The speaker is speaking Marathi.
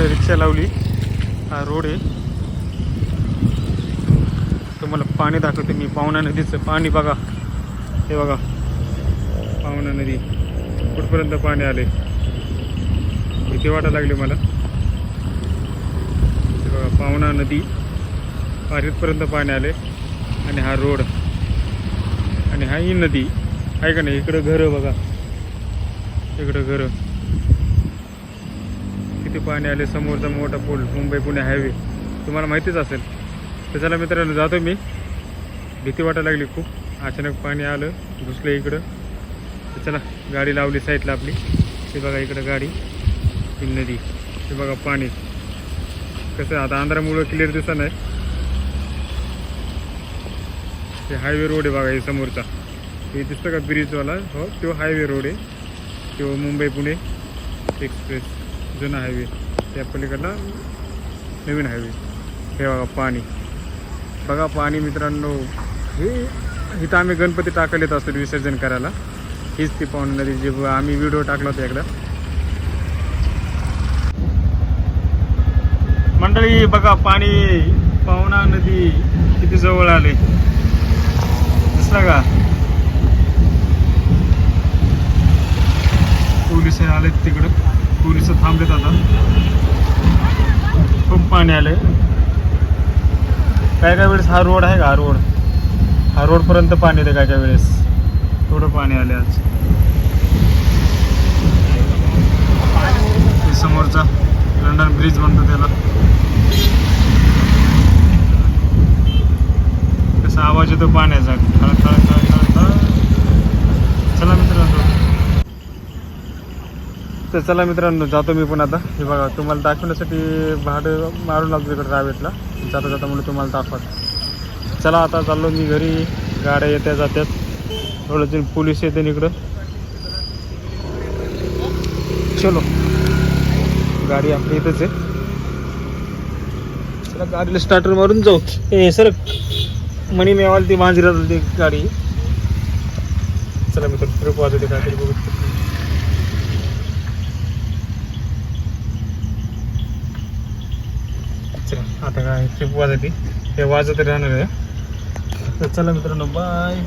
इकडे रिक्षा लावली. हा रोड आहे. तुम्हाला पाणी दाखवते मी. पाहुणा नदीचं पाणी बघा. हे बघा. पाहुणा नदी. कुठपर्यंत पाणी आले? भीती वाटायला लागली मला. हे बघा पाहुणा नदी. पारीतपर्यंत पाणी आले. आणि हा रोड. आणि हा ही नदी. आहे का नाही? इकडं घरं बघा. इकडं घरं. पाणी आले समोरचा मोठा पूल मुंबई पुणे हायवे तुम्हाला माहितीच असेल. तर चला मित्रांनो जातो मी. भीती वाटायला लागली खूप. अचानक पाणी आलं घुसलं इकडं. तर चला गाडी लावली साईडला आपली. ते बघा इकडं गाडी ही नदी. ते बघा पाणी. कसं आता आंध्रामुळं क्लिअर दिसत नाही. ते हायवे रोड आहे बघा हे समोरचा. हे दिसतं का ब्रिजवाला हो तो हायवे रोड आहे. तो मुंबई पुणे एक्सप्रेस जुना हायवे त्या पलीकडला नवीन हायवे हे बघा पाणी. बघा पाणी मित्रांनो. हे इथं आम्ही गणपती टाकायला येत असतो विसर्जन करायला. हीच ती पाहुणी नदी जी आम्ही व्हिडिओ टाकला होता एकदा. मंडळी बघा पाणी. पाहुणा नदी किती जवळ आले. दिसला का? पोलीस आलेत तिकडं. पोलीस थांबलेत आता. खूप पाणी आले काय काय वेळेस हा रोड आहे का? हा रोड. हा रोडपर्यंत पाणी येते काय काय वेळेस? थोडं पाणी आले आज. ते समोरचा लंडन ब्रिज म्हणतो त्याला. कसा आवाज येतो पाण्याचा? खळ खळ खळ खळ चला मित्रांनो तर चला मित्रांनो जातो मी पण आता. हे बघा तुम्हाला दाखवण्यासाठी भाडं मारून लागतो तिकडे रावेटला जाता जाता म्हणून तुम्हाला दाखवत. चला आता चाललो मी घरी. गाड्या येत्या जात्यात. थोडं पोलीस येते इकडं. चलो. गाडी आपली इथंच आहे. चला गाडीला स्टार्टर मारून जाऊ. ए सर मणी मेवाल ती मांजरा ती गाडी. चला मित्र ट्रिप वाजवते काहीतरी बघू. चला आता काय ट्रिप वाजवते हे वाजत राहणार आहे. तर चला मित्रांनो बाय